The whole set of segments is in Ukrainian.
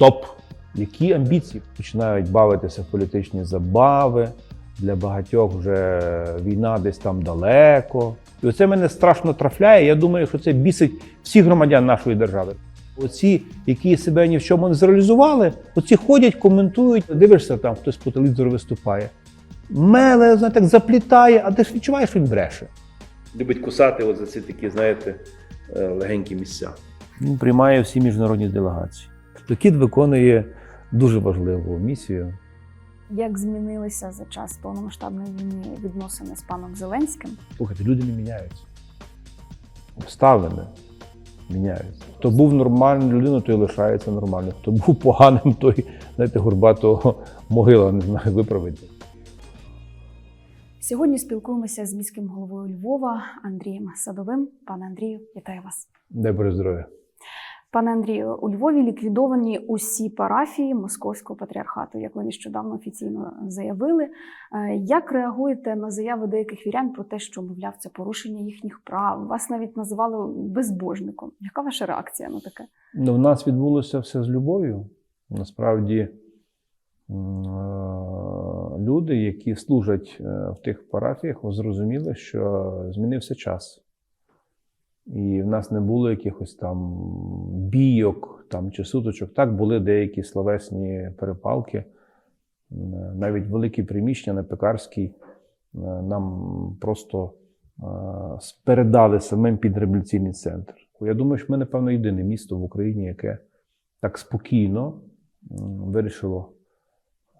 стоп! Які амбіції починають бавитися в політичні забави. Для багатьох вже війна десь там далеко. І оце мене страшно трафляє. Я думаю, що це бісить всіх громадян нашої держави. Оці, які себе ні в чому не зреалізували, оці ходять, коментують, дивишся, там хтось по телевізору виступає. Меле, знаєте, так заплітає, а ти ж відчуваєш, що він бреше. Любить кусати от за ці такі, знаєте, е, легенькі місця. Він приймає всі міжнародні делегації. Тобто кіт виконує дуже важливу місію. Як змінилися за час повномасштабної війни відносини з паном Зеленським? Слухайте, люди не міняються. Обставини міняються. Хто був нормальною людиною, той лишається нормальним. Хто був поганим, той, знаєте, горбатого могила, не знаю, виправить. Сьогодні спілкуємося з міським головою Львова Андрієм Садовим. Пане Андрію, вітаю вас. Дай Боже здоров'я. Пане Андрію, у Львові ліквідовані усі парафії Московського патріархату, як ви нещодавно офіційно заявили. Е, Як реагуєте на заяви деяких вірян про те, що мовляв це порушення їхніх прав? Вас навіть називали безбожником. Яка ваша реакція на таке? Ну, в нас відбулося все з любов'ю. Насправді е, люди, які служать е, в тих парафіях, зрозуміли, що змінився час. І в нас не було якихось там бійок там, чи суточок. Так, були деякі словесні перепалки. Навіть великі приміщення на Пекарській е, нам просто е, передали самим під реабілітаційний центр. Я думаю, що ми, напевно, єдине місто в Україні, яке так спокійно вирішило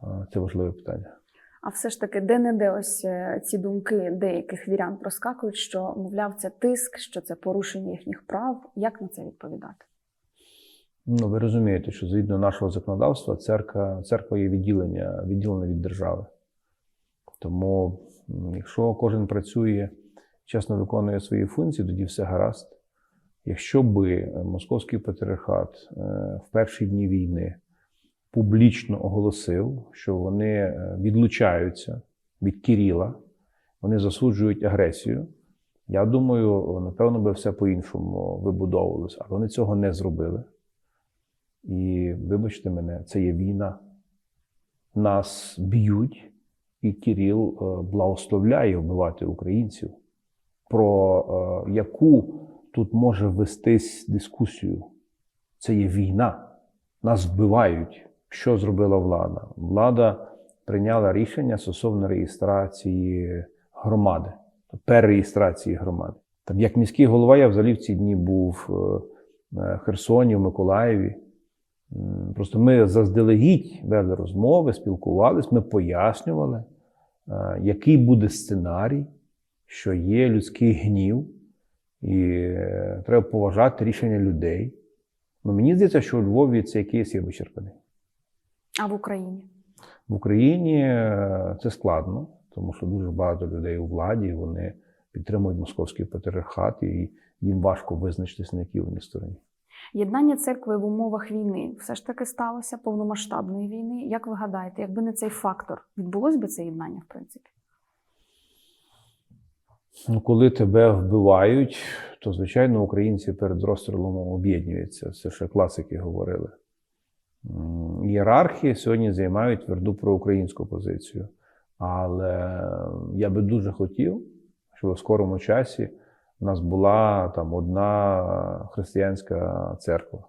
е, це важливе питання. А все ж таки, де-не-де ось е, ці думки деяких вірян проскакують, що, мовляв, це тиск, що це порушення їхніх прав. Як на це відповідати? Ну, ви розумієте, що згідно нашого законодавства церква, церква є відділення, відділена від держави. Тому, якщо кожен працює, чесно виконує свої функції, тоді все гаразд. Якщо би е, московський патріархат е, в перші дні війни публічно оголосив, що вони е, відлучаються від Кіріла, вони засуджують агресію, я думаю, напевно, би все по-іншому вибудовувалося. Але вони цього не зробили. І вибачте мене, це є війна. Нас б'ють, і Кирил е, благословляє вбивати українців. Про е, яку тут може вестись дискусію? Це є війна. Нас вбивають. Що зробила влада? Влада прийняла рішення стосовно реєстрації громади, перереєстрації громади. Там, як міський голова, я взагалі в ці дні був е, в Херсоні, в Миколаєві. Просто ми заздалегідь вели розмови, спілкувались, ми пояснювали, е, який буде сценарій, що є людський гнів, і е, треба поважати рішення людей. Ну, мені здається, що у Львові цей кейс є вичерпаний. А в Україні? В Україні е, це складно, тому що дуже багато людей у владі вони підтримують московський патріархат, і їм важко визначитись, на якій вони стороні. Єднання церкви в умовах війни все ж таки сталося повномасштабної війни. Як ви гадаєте, якби не цей фактор, відбулось би це єднання, в принципі? Ну, коли тебе вбивають, то звичайно українці перед розстрілом об'єднуються. Це ще класики говорили. Ієрархи сьогодні займають тверду проукраїнську позицію. Але я би дуже хотів, щоб в скорому часі у нас була там одна християнська церква.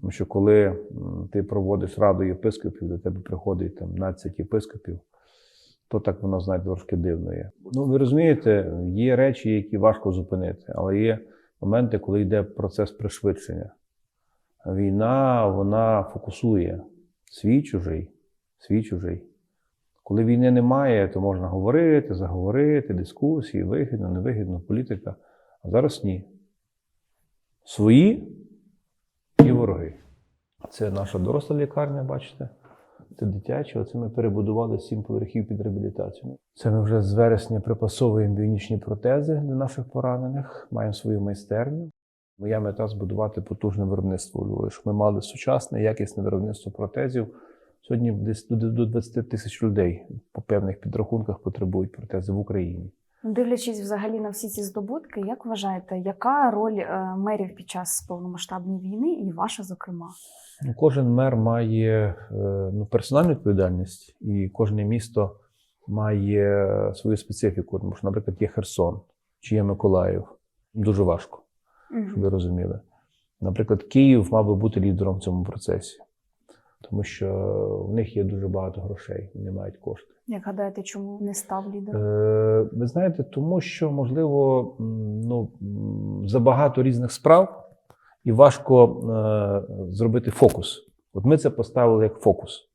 Тому що коли ти проводиш раду єпископів, до тебе приходить там 12 єпископів, то так воно, знаєте, трошки дивно є. Ну, ви розумієте, є речі, які важко зупинити, але є моменти, коли йде процес пришвидшення. Війна, вона фокусує свій чужий, свій чужий. Коли війни немає, то можна говорити, заговорити, дискусії, вигідно, невигідно, політика. А зараз ні. Свої і вороги. Це наша доросла лікарня, бачите? Це дитяча. Оце ми перебудували сім поверхів під реабілітацію. Це ми вже з вересня припасовуємо біонічні протези для наших поранених, маємо свою майстерню. Моя мета збудувати потужне виробництво у Львові, щоб ми мали сучасне, якісне виробництво протезів. Сьогодні десь до до 20 тисяч людей по певних підрахунках потребують протези в Україні. Дивлячись взагалі на всі ці здобутки, як вважаєте, яка роль е, мерів під час повномасштабної війни і ваша, зокрема? Ну, Кожен мер має е, ну, персональну відповідальність, і кожне місто має свою специфіку. Тому що, наприклад, є Херсон чи є Миколаїв. Дуже важко, щоб ви розуміли. Наприклад, Київ мав би бути лідером в цьому процесі, тому що в них є дуже багато грошей, вони мають кошти. Як гадаєте, чому не став лідером? Е, Ви знаєте, тому що, можливо, ну, забагато різних справ і важко е, зробити фокус. От ми це поставили як фокус.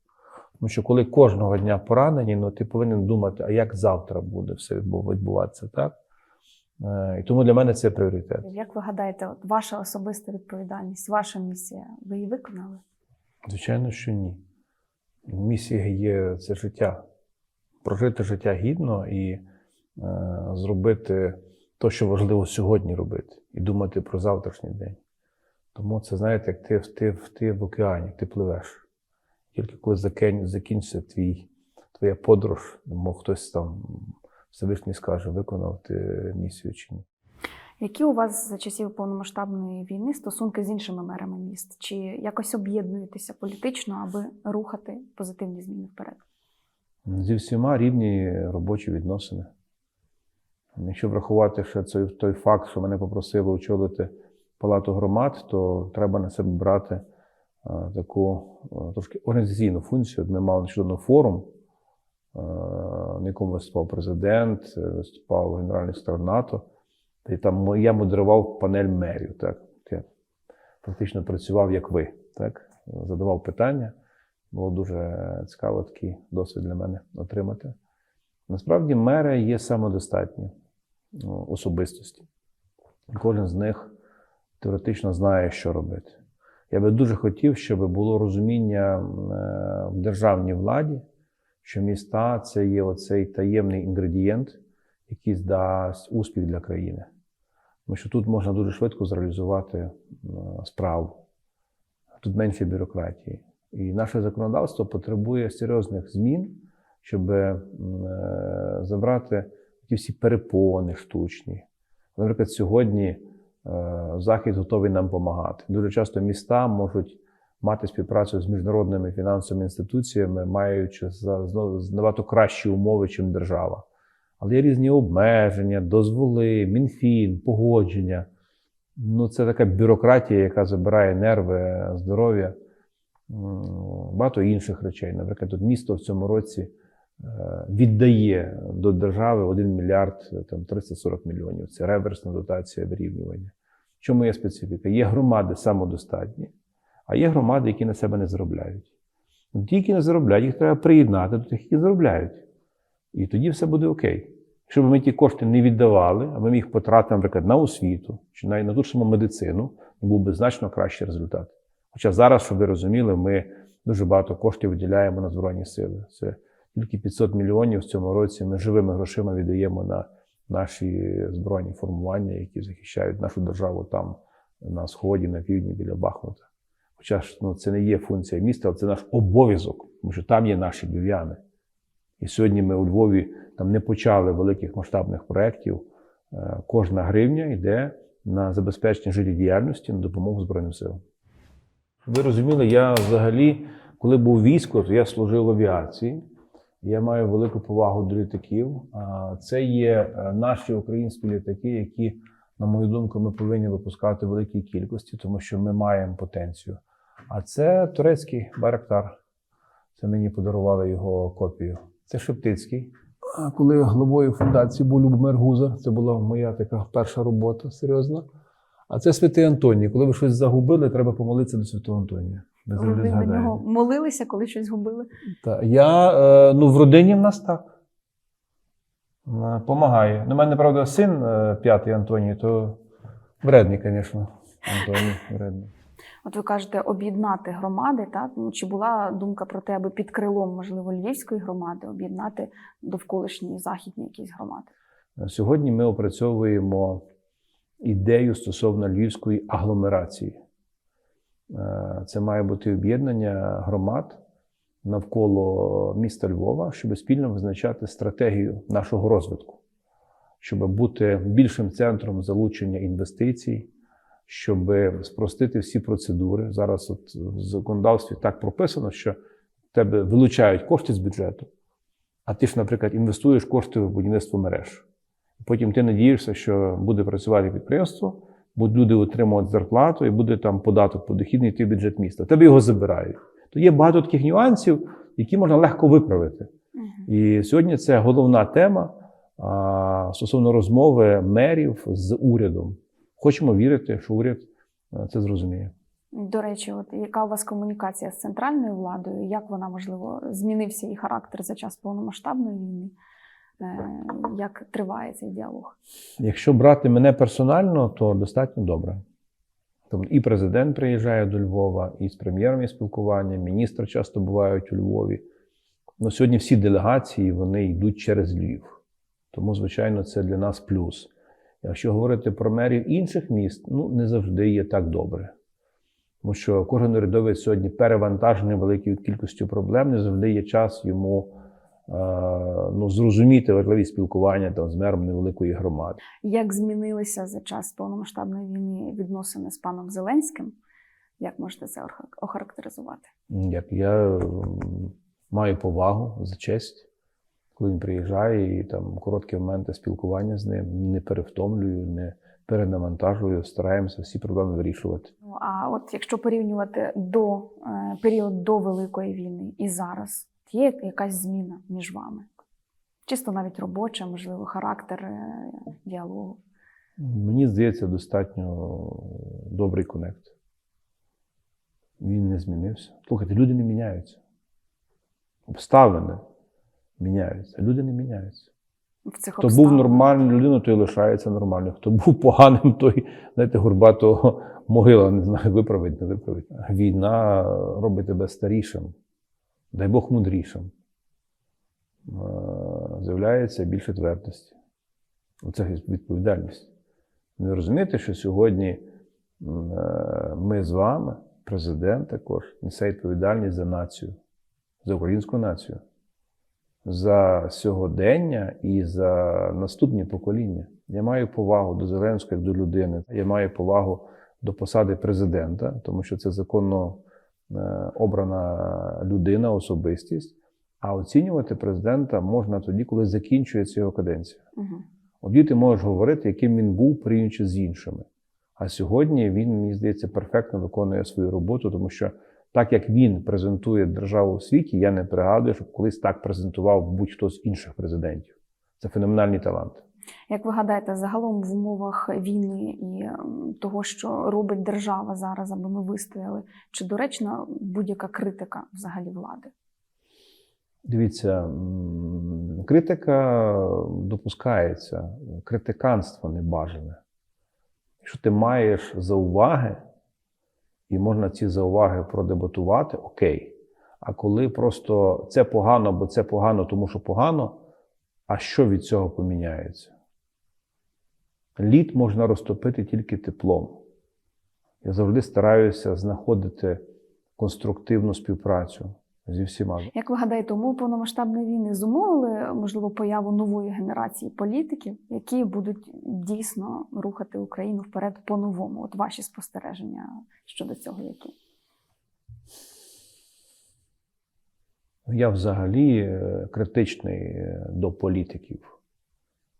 Тому що коли кожного дня поранені, ну ти повинен думати, а як завтра буде все відбуватися, так? Е, І тому для мене це пріоритет. Як ви гадаєте, от ваша особиста відповідальність, ваша місія, ви її виконали? Звичайно, що ні. Місія є це життя. Прожити життя гідно і е, зробити те, що важливо сьогодні робити, і думати про завтрашній день. Тому це, знаєте, як ти, ти, ти в океані, ти пливеш. Тільки коли закінчиться твій, твоя подорож, мов хтось там Всевишній скаже, виконав ти місію чи ні. Які у вас за часів повномасштабної війни стосунки з іншими мерами міст? Чи якось об'єднуєтеся політично, аби рухати позитивні зміни вперед? Зі всіма рівні робочі відносини. Якщо врахувати ще цей, той факт, що мене попросили очолити палату громад, то треба на себе брати е, таку е, трошки організаційну функцію. Ми мали нещодавно форум, на якому виступав президент, е, виступав генеральний секретар НАТО. І там я модерував панель мерів. Так? Я практично працював як ви, так? задавав питання. Було дуже цікаво такий досвід для мене отримати. Насправді, мери є самодостатні ну, особистості. Кожен з них теоретично знає, що робити. Я би дуже хотів, щоб було розуміння е, в державній владі, що міста це є оцей таємний інгредієнт, який дасть успіх для країни. Тому що тут можна дуже швидко зреалізувати е, справу, тут менше бюрократії. І наше законодавство потребує серйозних змін, щоб е, забрати ті всі перепони штучні. Наприклад, сьогодні е, Захід готовий нам допомагати. Дуже часто міста можуть мати співпрацю з міжнародними фінансовими інституціями, маючи набагато кращі умови, ніж держава. Але є різні обмеження, дозволи, мінфін, погодження. Ну, це така бюрократія, яка забирає нерви, здоров'я багато інших речей. Наприклад, тут місто в цьому році е, віддає до держави 1 мільярд е, там, 340 мільйонів. Це реверсна дотація вирівнювання. В чому є специфіка? Є громади самодостатні, а є громади, які на себе не заробляють. Ну, Ті, які не заробляють, їх треба приєднати до тих, які заробляють. І тоді все буде окей. Якщо б ми ті кошти не віддавали, а ми їх потратили, наприклад, на освіту чи навіть на ту саму медицину, був би значно кращий результат. Хоча зараз, щоб ви розуміли, ми дуже багато коштів виділяємо на Збройні сили. Це тільки 500 мільйонів в цьому році ми живими грошима віддаємо на наші збройні формування, які захищають нашу державу там, на сході, на півдні біля Бахмута. Хоча ж ну, це не є функція міста, але це наш обов'язок, тому що там є наші львів'яни. І сьогодні ми у Львові там не почали великих масштабних проєктів. Е, Кожна гривня йде на забезпечення життєдіяльності, на допомогу Збройним силам. Ви розуміли, я взагалі, коли був військо, то я служив в авіації. Я маю велику повагу до літаків. Це є е, наші українські літаки, які, на мою думку, ми повинні випускати великій кількості, тому що ми маємо потенцію. А це турецький Байрактар. Це мені подарували його копію. Це Шептицький. А коли головою фундації був Любомир Гузар, це була моя така перша робота серйозна. А це святий Антоній. Коли ви щось загубили, треба помолитися до святого Антонія. Ми Ви завжди згадаємо. нього молилися, коли щось губили? Та, я, е, ну, в родині в нас так. Е, Помагає. Ну, в мене, правда, син е, п'ятий Антоній, то вредний, звісно. Антоній вредний. От ви кажете, об'єднати громади, так? Ну, чи була думка про те, аби під крилом, можливо, львівської громади об'єднати довколишні західні якісь громади? Сьогодні ми опрацьовуємо ідею стосовно львівської агломерації. Е, Це має бути об'єднання громад навколо міста Львова, щоб спільно визначати стратегію нашого розвитку. щоб бути більшим центром залучення інвестицій, щоб спростити всі процедури. Зараз от в законодавстві так прописано, що тебе вилучають кошти з бюджету, а ти ж, наприклад, інвестуєш кошти в будівництво мереж. Потім ти надієшся, що буде працювати підприємство, будуть люди отримувати зарплату і буде там податок подохідний йти в бюджет міста. Тебе його забирають. То є багато таких нюансів, які можна легко виправити. І сьогодні це головна тема а, стосовно розмови мерів з урядом. Хочемо вірити, що уряд це зрозуміє. До речі, от яка у вас комунікація з центральною владою? Як вона можливо змінився її характер за час повномасштабної війни? Е, Як триває цей діалог? Якщо брати мене персонально, то достатньо добре. Тобто і президент приїжджає до Львова, і з прем'єром є спілкування, міністри часто бувають у Львові. Ну, сьогодні всі делегації вони йдуть через Львів. Тому, звичайно, це для нас плюс. Якщо говорити про мерів інших міст, ну не завжди є так добре. Тому що кожен урядовець сьогодні перевантажений великою кількістю проблем, не завжди є час йому е, ну, зрозуміти важливість спілкування там, з мером невеликої громади. Як змінилися за час повномасштабної війни відносини з паном Зеленським? Як можете це охарактеризувати? Як я маю повагу за честь, коли він приїжджає, і там короткі моменти спілкування з ним, не перевтомлюю, не перенавантажую, стараємося всі проблеми вирішувати. Ну, А от якщо порівнювати до е, період до Великої війни і зараз, є якась зміна між вами? Чисто навіть робоча, можливо, характер е, діалогу. Мені здається, достатньо добрий конект. Він не змінився. Слухайте, люди не міняються. Обставини міняються, люди не міняються. В цих Хто був нормальною людиною, той лишається нормальним. Хто був поганим, той, знаєте, горбатого могила, не знаю, виправить, не виправить. Війна робить тебе старішим, дай Бог мудрішим. Е, З'являється більше твердості. Оце відповідальність. Ви розумієте, що сьогодні е, ми з вами, президент також, несе відповідальність за націю, за українську націю за сьогодення і за наступні покоління. Я маю повагу до Зеленського як до людини. Я маю повагу до посади президента, тому що це законно е, обрана людина, особистість. А оцінювати президента можна тоді, коли закінчується його каденція. Мгм. Тоді ти можеш говорити, яким він був порівнюючи з іншими. А сьогодні він, мені здається, перфектно виконує свою роботу, тому що так як він презентує державу в світі, я не пригадую, щоб колись так презентував будь-хто з інших президентів. Це феноменальний талант. Як ви гадаєте, загалом в умовах війни і того, що робить держава зараз, аби ми вистояли, чи доречна будь-яка критика взагалі влади? Дивіться, критика допускається, критиканство небажане. Якщо ти маєш зауваги, і можна ці зауваги продебатувати, окей. А коли просто це погано, бо це погано, тому що погано, а що від цього поміняється? Лід можна розтопити тільки теплом. Я завжди стараюся знаходити конструктивну співпрацю зі всіма. Як ви гадаєте, умови повномасштабної війни зумовили можливо появу нової генерації політиків, які будуть дійсно рухати Україну вперед по-новому? От ваші спостереження щодо цього, які? Я взагалі е, критичний е, до політиків,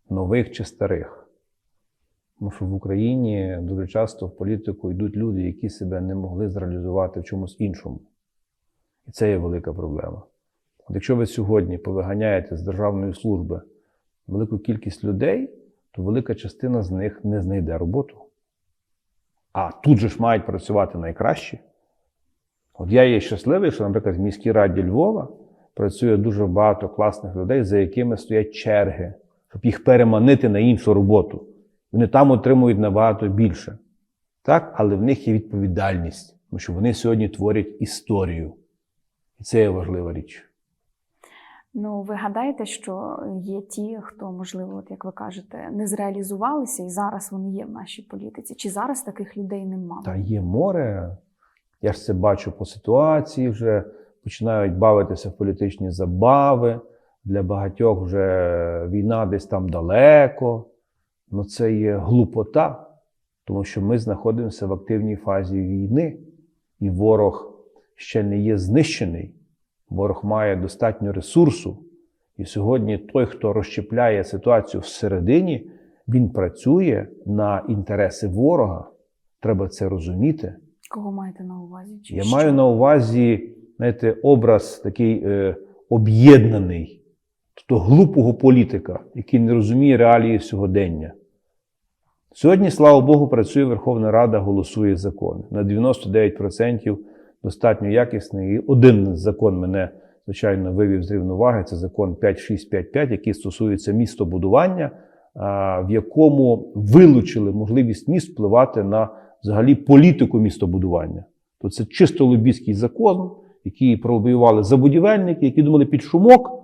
нових чи старих. Тому що в Україні дуже часто в політику йдуть люди, які себе не могли зреалізувати в чомусь іншому. І це є велика проблема. От якщо ви сьогодні повиганяєте з державної служби велику кількість людей, то велика частина з них не знайде роботу. А тут же ж мають працювати найкращі. От я є щасливий, що, наприклад, в міській раді Львова працює дуже багато класних людей, за якими стоять черги, щоб їх переманити на іншу роботу. Вони там отримують набагато більше. Так, але в них є відповідальність, тому що вони сьогодні творять історію. І це є важлива річ. Ну, ви гадаєте, що є ті, хто, можливо, от як ви кажете, не зреалізувалися, і зараз вони є в нашій політиці? Чи зараз таких людей нема? Та є море. Я ж це бачу по ситуації, вже починають бавитися в політичні забави. Для багатьох вже війна десь там далеко. ну це є глупота, тому що ми знаходимося в активній фазі війни, і ворог ще не є знищений. Ворог має достатньо ресурсу. І сьогодні той, хто розщепляє ситуацію всередині, він працює на інтереси ворога. Треба це розуміти. Кого маєте на увазі? Чи Я що? маю на увазі, знаєте, образ такий е, об'єднаний, тобто глупого політика, який не розуміє реалії сьогодення. Сьогодні, слава Богу, працює Верховна Рада, голосує закон. На 99% достатньо якісний. І один закон мене, звичайно, вивів з рівноваги. Це закон 5655, який стосується містобудування, в якому вилучили можливість міст впливати на взагалі політику містобудування. То це чисто лобійський закон, який пролобіювали забудівельники, які думали під шумок.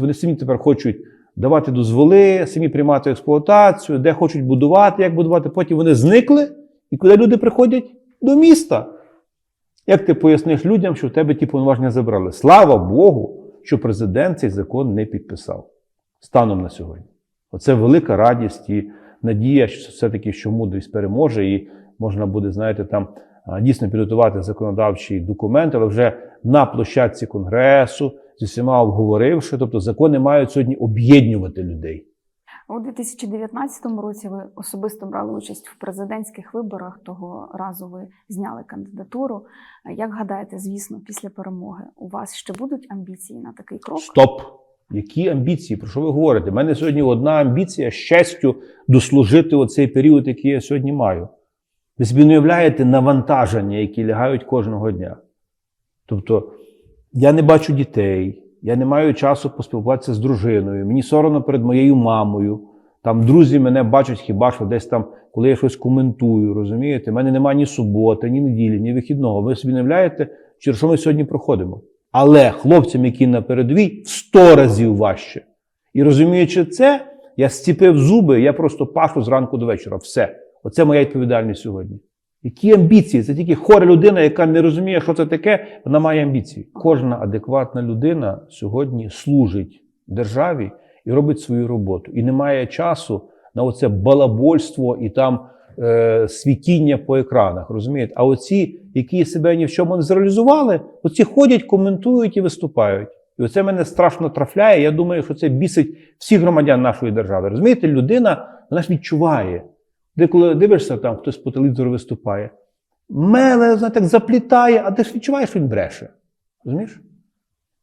Вони самі тепер хочуть давати дозволи, самі приймати експлуатацію, де хочуть будувати, як будувати. Потім вони зникли, і куди люди приходять? До міста. Як ти поясниш людям, що в тебе ті повноваження забрали? Слава Богу, що президент цей закон не підписав станом на сьогодні. Оце велика радість і надія, що все-таки що мудрість переможе, і можна буде, знаєте, там дійсно підготувати законодавчий документ, але вже на площадці конгресу зі всіма обговоривши. Тобто закони мають сьогодні об'єднувати людей. У 2019 році ви особисто брали участь в президентських виборах. Того разу ви зняли кандидатуру. Як гадаєте, звісно, після перемоги у вас ще будуть амбіції на такий крок? Стоп! Які амбіції? Про що ви говорите? У мене сьогодні одна амбіція щастю дослужити оцей період, який я сьогодні маю. Ви собі не уявляєте навантаження, які лягають кожного дня. Тобто, я не бачу дітей, я не маю часу поспілкуватися з дружиною, мені соромно перед моєю мамою. Там друзі мене бачать хіба що десь там, коли я щось коментую, розумієте? У мене немає ні суботи, ні неділі, ні вихідного. Ви собі не уявляєте, через що ми сьогодні проходимо. Але хлопцям, які на передовій, в 100 разів важче. І розуміючи це, я зціпив зуби, я просто пашу зранку до вечора. Все. Оце моя відповідальність сьогодні. Які амбіції? Це тільки хора людина, яка не розуміє, що це таке, вона має амбіції. Кожна адекватна людина сьогодні служить державі і робить свою роботу. І не має часу на оце балабольство і там е, світіння по екранах. Розумієте? А оці, які себе ні в чому не зреалізували, оці ходять, коментують і виступають. І оце мене страшно трафляє. Я думаю, що це бісить всіх громадян нашої держави. Розумієте, людина вона ж відчуває. Ти коли дивишся, там хтось по телевізору виступає, меле, знаєте, так заплітає, а ти ж відчуваєш, що він бреше. Розумієш?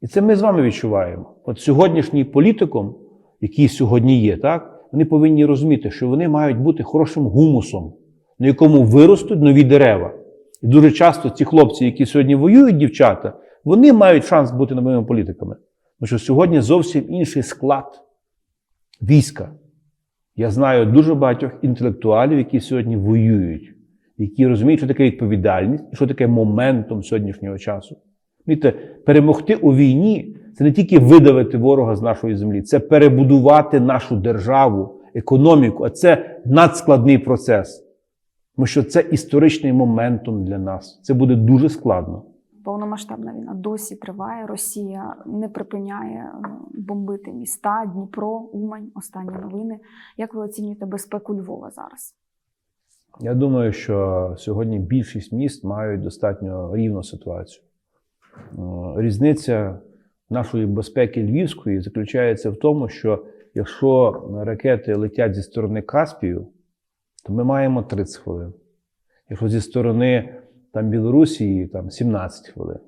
І це ми з вами відчуваємо. От сьогоднішній політиком, який сьогодні є, так, вони повинні розуміти, що вони мають бути хорошим гумусом, на якому виростуть нові дерева. І дуже часто ці хлопці, які сьогодні воюють, дівчата, вони мають шанс бути новими політиками. Тому що сьогодні зовсім інший склад війська. Я знаю дуже багатьох інтелектуалів, які сьогодні воюють, які розуміють, що таке відповідальність і що таке моментом сьогоднішнього часу. Знаєте, перемогти у війні це не тільки видавити ворога з нашої землі, це перебудувати нашу державу, економіку, а це надскладний процес. Тому що це історичний моментом для нас. Це буде дуже складно. Повномасштабна війна досі триває. Росія не припиняє е, бомбити міста, Дніпро, Умань. Останні новини. Як ви оцінюєте безпеку Львова зараз? Я думаю, що сьогодні більшість міст мають достатньо рівну ситуацію. Е, Різниця нашої безпеки львівської заключається в тому, що якщо ракети летять зі сторони Каспію, то ми маємо 30 хвилин. Якщо зі сторони там, Білорусі, там 17 хвилин.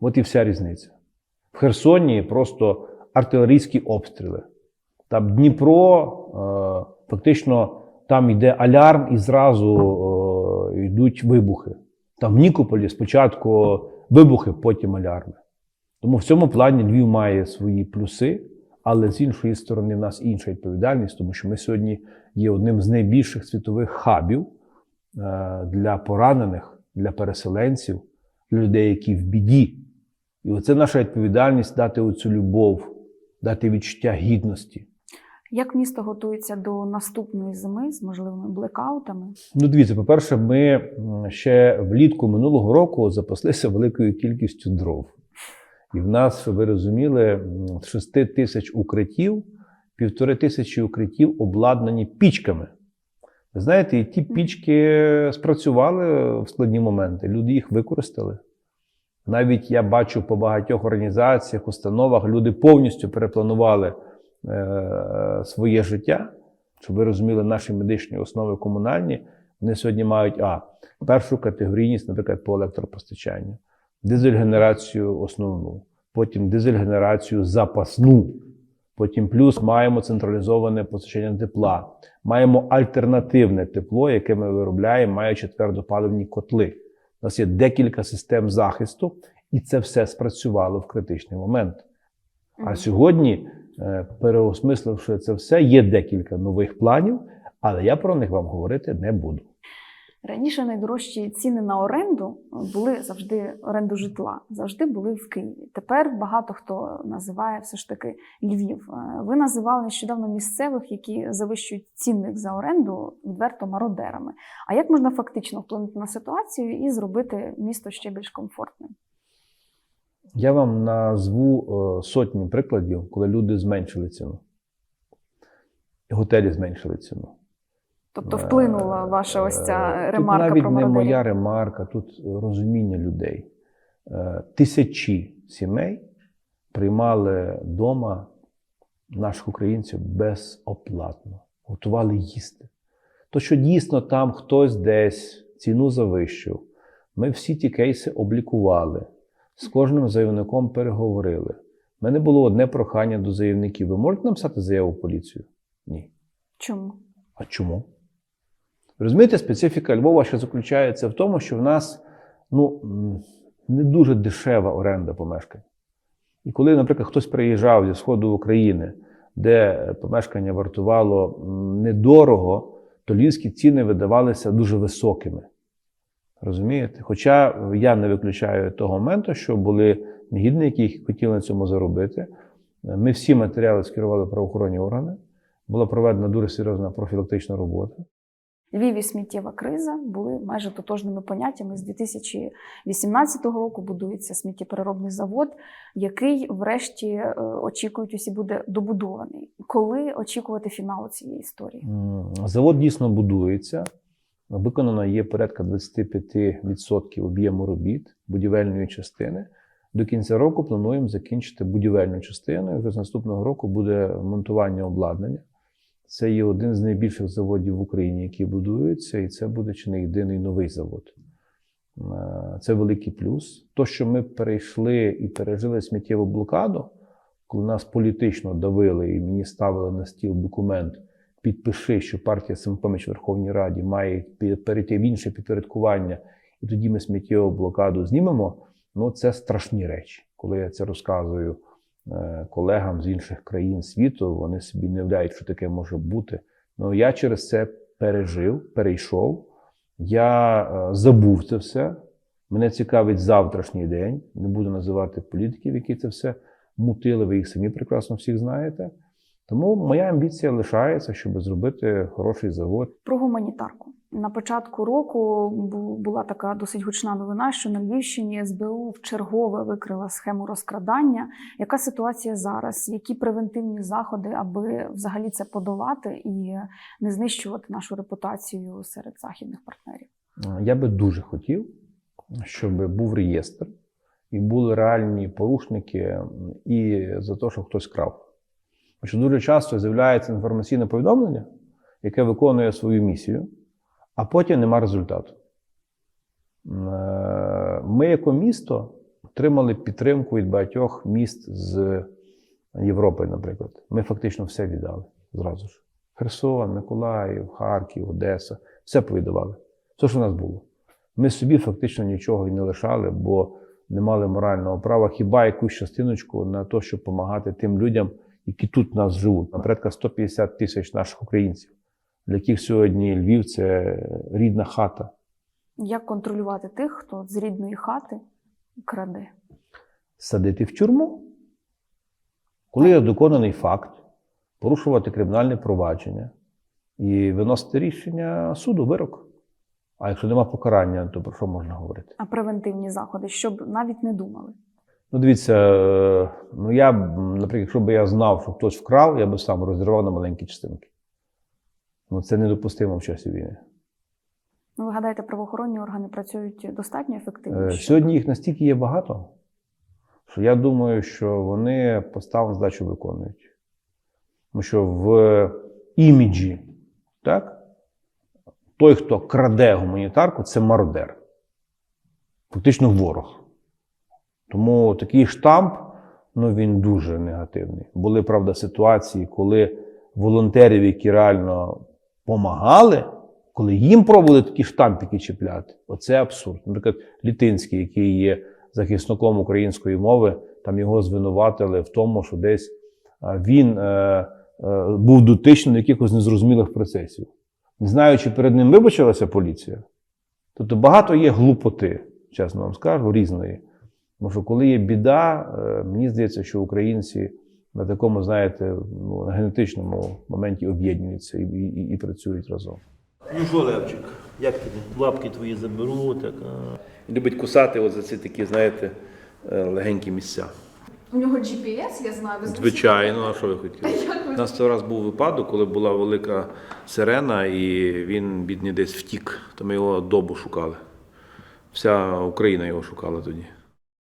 От і вся різниця. В Херсоні просто артилерійські обстріли. Там Дніпро, е, фактично, там йде алярм і зразу е, йдуть вибухи. Там в Нікополі спочатку вибухи, потім алярми. Тому в цьому плані Львів має свої плюси, але з іншої сторони, в нас інша відповідальність, тому що ми сьогодні є одним з найбільших світових хабів е, для поранених, для переселенців, для людей, які в біді. І оце наша відповідальність дати оцю любов, дати відчуття гідності. Як місто готується до наступної зими з можливими блекаутами? Ну, дивіться, по-перше, ми ще влітку минулого року запаслися великою кількістю дров. І в нас, ви розуміли, з 6 тисяч укриттів, півтори тисячі укриттів обладнані пічками. Ви знаєте, і ті пічки спрацювали в складні моменти, люди їх використали. Навіть я бачу по багатьох організаціях, установах, люди повністю перепланували е, своє життя, щоб ви розуміли, наші медичні основи комунальні, вони сьогодні мають а, першу категорійність, наприклад, по електропостачанню, дизель-генерацію основну, потім дизель-генерацію запасну, потім плюс маємо централізоване постачання тепла, маємо альтернативне тепло, яке ми виробляємо, маючи твердопаливні котли. У нас є декілька систем захисту, і це все спрацювало в критичний момент. А сьогодні, е, переосмисливши це все, є декілька нових планів, але я про них вам говорити не буду. Раніше найдорожчі ціни на оренду були завжди оренду житла, завжди були в Києві. Тепер багато хто називає все ж таки Львів. Е, Ви називали нещодавно місцевих, які завищують цінник за оренду відверто мародерами. А як можна фактично вплинути на ситуацію і зробити місто ще більш комфортним? Я вам назву е, сотні прикладів, коли люди зменшили ціну. Готелі зменшили ціну. Тобто вплинула ваша ось ця Е, ремарка Тут навіть про не моя ремарка, тут розуміння людей. Е, Тисячі сімей приймали вдома наших українців безоплатно, готували їсти. То, що дійсно там хтось десь ціну завищив, ми всі ті кейси облікували, з кожним заявником переговорили. У мене було одне прохання до заявників: ви можете написати заяву в поліцію? Ні. Чому? А чому? Розумієте, специфіка Львова ще заключається в тому, що в нас ну, не дуже дешева оренда помешкань. І коли, наприклад, хтось приїжджав зі сходу України, де помешкання вартувало недорого, то львівські ціни видавалися дуже високими. Розумієте? Хоча я не виключаю того моменту, що були негідники, які хотіли на цьому заробити. Ми всі матеріали скерували правоохоронні органи. Була проведена дуже серйозна профілактична робота. Львів і сміттєва криза були майже тотожними поняттями. З 2018 року будується сміттєпереробний завод, який, врешті, е, очікують усі буде добудований. Коли очікувати фіналу цієї історії? Завод дійсно будується. Виконано є порядка 25% об'єму робіт будівельної частини. До кінця року плануємо закінчити будівельну частину. Вже з наступного року буде монтування обладнання. Це є один з найбільших заводів в Україні, який будується, і це буде чи не єдиний новий завод. Е, Це великий плюс. То, що ми перейшли і пережили сміттєву блокаду, коли нас політично давили і мені ставили на стіл документ, підпиши, що партія Самопоміч в Верховній Раді має перейти в інше підпорядкування, і тоді ми сміттєву блокаду знімемо. Ну, це страшні речі. Коли я це розказую колегам з інших країн світу, вони собі не уявляють, що таке може бути. Ну, я через це пережив, перейшов. Я е, забув це все. Мене цікавить завтрашній день. Не буду називати політиків, які це все мутили. Ви їх самі прекрасно всіх знаєте. Тому моя амбіція лишається, щоб зробити хороший завод. Про гуманітарку. На початку року була така досить гучна новина, що на Львівщині СБУ вчергове викрила схему розкрадання. Яка ситуація зараз? Які превентивні заходи, аби взагалі це подолати і не знищувати нашу репутацію серед західних партнерів? Е, Я би дуже хотів, щоб був реєстр і були реальні порушники і за те, що хтось крав. Що дуже часто з'являється інформаційне повідомлення, яке виконує свою місію, а потім нема результату. Е, Ми, як місто, отримали підтримку від багатьох міст з Європи, наприклад. Ми фактично все віддали зразу ж. Херсон, Миколаїв, Харків, Одеса все повіддавали. Все, що в нас було. Ми собі фактично нічого і не лишали, бо не мали морального права, хіба якусь частиночку на те, щоб допомагати тим людям, які тут в нас живуть. Наприклад, 150 тисяч наших українців, для яких сьогодні Львів це рідна хата. Як контролювати тих, хто з рідної хати краде? Садити в тюрму. Коли є доконаний факт, порушувати кримінальне провадження і виносити рішення суду, вирок. А якщо нема покарання, то про що можна говорити? А превентивні заходи, щоб навіть не думали. Ну, дивіться, е, ну я, наприклад, якщо б я знав, що хтось вкрав, я би сам розірвав на маленькі частинки. Ну, це недопустимо в часі війни. Ну, ви гадаєте, правоохоронні органи працюють достатньо ефективно? Е, Сьогодні їх настільки є багато, що я думаю, що вони поставлену задачу виконують. Тому що в іміджі, так, той, хто краде гуманітарку, це мародер. Фактично ворог. Тому такий штамп, ну він дуже негативний. Були, правда, ситуації, коли волонтерів, які реально помагали, коли їм пробували такі штампики чіпляти, оце абсурд. Наприклад, Літинський, який є захисником української мови, там його звинуватили в тому, що десь він е, е, був дотичний до якихось незрозумілих процесів. Не знаю, чи перед ним вибачилася поліція. Тобто багато є глупоти, чесно вам скажу, різної. Тому що коли є біда, е, мені здається, що українці на такому, знаєте, ну, на генетичному моменті об'єднуються і, і, і працюють разом. Ну що, Левчик, як тобі? Лапки твої заберу, так. а. Любить кусати от за ці такі, знаєте, е, легенькі місця. У нього GPS, я знаю. ви Звичайно, а що ви хотіли? У нас цей раз був випадок, коли була велика сирена, і він, бідний, десь втік. То ми його добу шукали. Вся Україна його шукала тоді.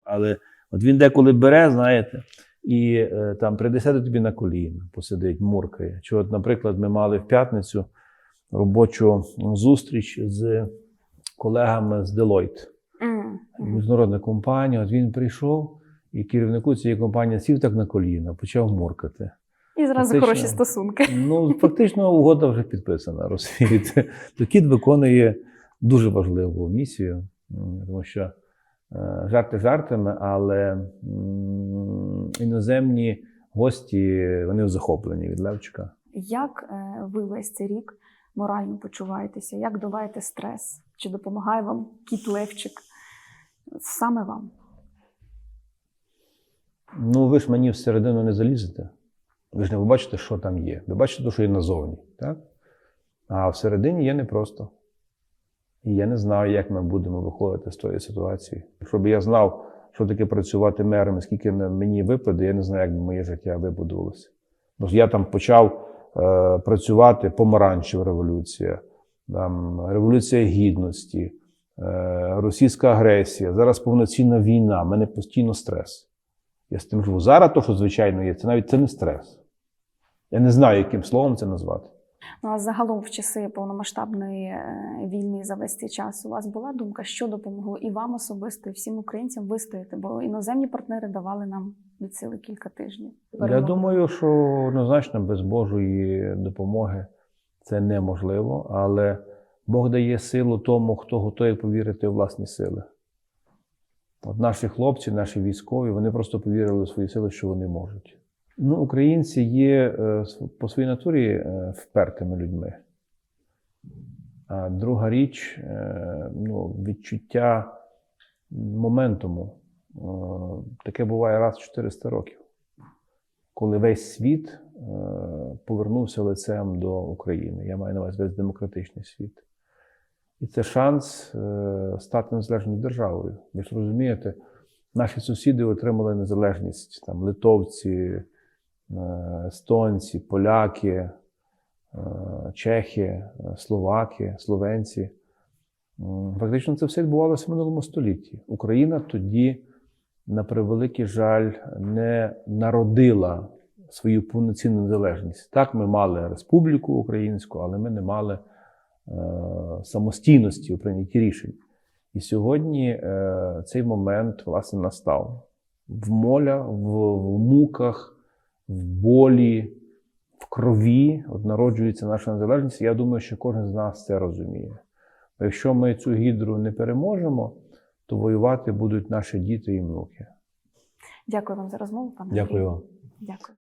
Але от він деколи бере, знаєте, і е, там до тобі на коліна, посидить, муркає. Чи от, наприклад, ми мали в п'ятницю робочу зустріч з колегами з Deloitte м. міжнародна компанія. От він прийшов, і керівнику цієї компанії сів так на коліна, почав муркати. І зразу Фактично. хороші стосунки. Ну, фактично, угода вже підписана, розумієте. То кіт виконує дуже важливу місію, тому що е, жарти жартами, але іноземні гості вони в захопленні від Левчика. Як е, ви весь цей рік морально почуваєтеся? Як долаєте стрес? Чи допомагає вам кіт Левчик? Саме вам? Ну, ви ж мені всередину не залізете. Ви ж не побачите, що там є. Ви бачите те, що є назовні, так? А всередині є непросто. І я не знаю, як ми будемо виходити з тої ситуації. Якщо б я знав, що таке працювати мером, скільки мені випаде, я не знаю, як би моє життя вибудувалося. Бо я там почав е, працювати помаранчева революція, там, революція гідності, е, російська агресія, зараз повноцінна війна, в мене постійно стрес. Я з тим живу. Зараз то, що звичайно є, це навіть це не стрес. Я не знаю, яким словом це назвати. Ну, а загалом в часи повномасштабної е, війни за весь цей час у вас була думка, що допомогло і вам особисто, і всім українцям вистояти, бо іноземні партнери давали нам від сили кілька тижнів. Я думаю, що однозначно без Божої допомоги це неможливо, але Бог дає силу тому, хто готовий повірити у власні сили. От наші хлопці, наші військові, вони просто повірили у свої сили, що вони можуть. Ну, українці є е, по своїй натурі е, впертими людьми. А друга річ е, ну, відчуття моментуму. Таке буває раз в 400 років, коли весь світ повернувся лицем до України. Я маю на увазі весь демократичний світ. І це шанс стати незалежною державою. Ви ж розумієте, наші сусіди отримали незалежність там литовці, естонці, поляки, е, чехи, е, словаки, словенці. Фактично, це все відбувалося в минулому столітті. Україна тоді, на превеликий жаль, не народила свою повноцінну незалежність. Так, ми мали республіку українську, але ми не мали е, самостійності у прийнятті рішень. І сьогодні е, цей момент власне настав в моля, в муках, в болі, в крові от народжується наша незалежність. Я думаю, що кожен з нас це розуміє. Бо Якщо ми цю гідру не переможемо, то воювати будуть наші діти і внуки. Дякую вам за розмову, пане. Дякую вам. Дякую.